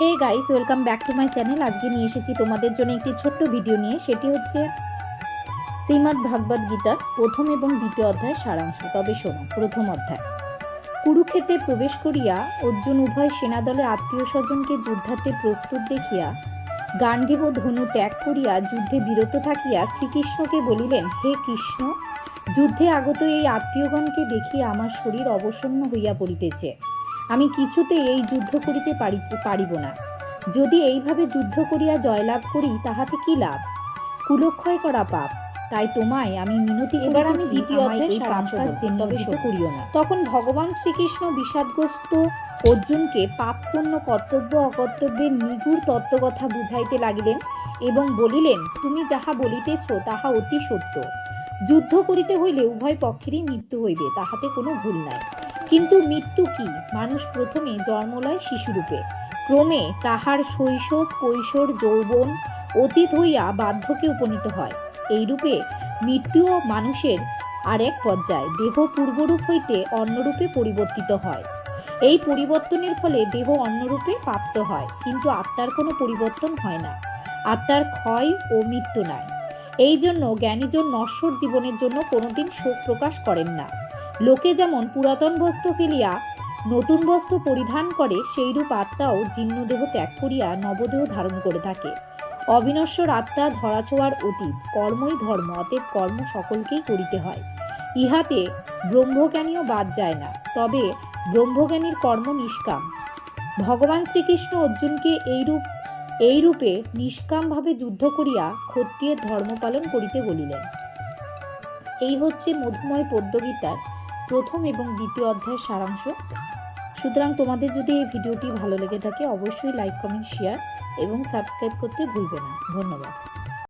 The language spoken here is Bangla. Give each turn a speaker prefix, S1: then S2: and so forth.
S1: Hey guys, welcome back to my channel. আজকে নিয়ে এসেছি তোমাদের জন্য একটি ছোট্ট ভিডিও নিয়ে। সেটি হচ্ছে শ্রীমদ্ ভাগবত গীতার প্রথম এবং দ্বিতীয় অধ্যায়ের সারাংশ। তবে শোনো, প্রথম অধ্যায়। কুরুক্ষেত্রে প্রবেশ করিয়া অর্জুন উভয় সেনাদলে আত্মীয় স্বজনকে যুদ্ধার্থে প্রস্তুত দেখিয়া গান্ধীব ধনু ত্যাগ করিয়া যুদ্ধে বিরত থাকিয়া শ্রীকৃষ্ণকে বলিলেন, হে কৃষ্ণ, যুদ্ধে আগত এই আত্মীয়গণকে দেখিয়া আমার শরীর অবসন্ন হইয়া পড়িতেছে। আমি কিছুতেই এই যুদ্ধ করিতে পারি পারিব না। যদি এইভাবে যুদ্ধ করিয়া জয়লাভ করি তাহাতে কি লাভ? কুলক্ষয় করা পাপ। তাই তোমায় আমি মিনতি
S2: এবার আমি দ্বিতীয়।
S1: করিও না। তখন ভগবান শ্রীকৃষ্ণ বিষাদগ্রস্ত অর্জুনকে পাপপূর্ণ কর্তব্য অকর্তব্যের নিগুড় তত্ত্বকথা বুঝাইতে লাগিলেন এবং বলিলেন তুমি যাহা বলিতেছ তাহা অতি সত্য। যুদ্ধ করিতে হইলে উভয় পক্ষেরই মৃত্যু হইবে তাহাতে কোনো ভুল নাই। কিন্তু মৃত্যু কি? মানুষ প্রথমে জন্মলয় শিশুরূপে। ক্রমে তাহার শৈশব, কৈশোর, যৌবন অতীত হইয়া বার্ধক্যে উপনীত হয়। এইরূপে মৃত্যুও মানুষের আরেক পর্যায়, দেহ পূর্বরূপ হইতে অন্যরূপে পরিবর্তিত হয়। এই পরিবর্তনের ফলে দেহ অন্যরূপে প্রাপ্ত হয়, কিন্তু আত্মার কোনো পরিবর্তন হয় না। আত্মার ক্ষয় ও মৃত্যু নাই। এই জন্য জ্ঞানীজন নশ্বর জীবনের জন্য কোনোদিন শোক প্রকাশ করেন না। লোকে যেমন পুরাতন বস্ত্র ফেলিয়া নতুন বস্ত্র পরিধান করে, সেইরূপ আত্মাও জীর্ণদেহ ত্যাগ করিয়া নবদেহ ধারণ করে থাকে। অবিনশ্বর আত্মা ধরাছোঁয়ার অতীত, কর্মই ধর্ম, অতএব কর্ম সকলকেই করিতে হয়। ইহাতে ব্রহ্মজ্ঞানীও বাদ যায় না, তবে ব্রহ্মজ্ঞানীর কর্ম নিষ্কাম। ভগবান শ্রীকৃষ্ণ অর্জুনকে এইরূপ এই রূপে নিষ্কামভাবে যুদ্ধ করিয়া ক্ষত্রিয়ের ধর্ম পালন করিতে বলিলেন। এই হচ্ছে মধুময় পদ্মগীতার প্রথম এবং দ্বিতীয় অধ্যায়ের সারাংশ। সুতরাং তোমাদের যদি এই ভিডিওটি ভালো লেগে থাকে, অবশ্যই লাইক কমেন্ট শেয়ার এবং সাবস্ক্রাইব করতে ভুলবে না। ধন্যবাদ।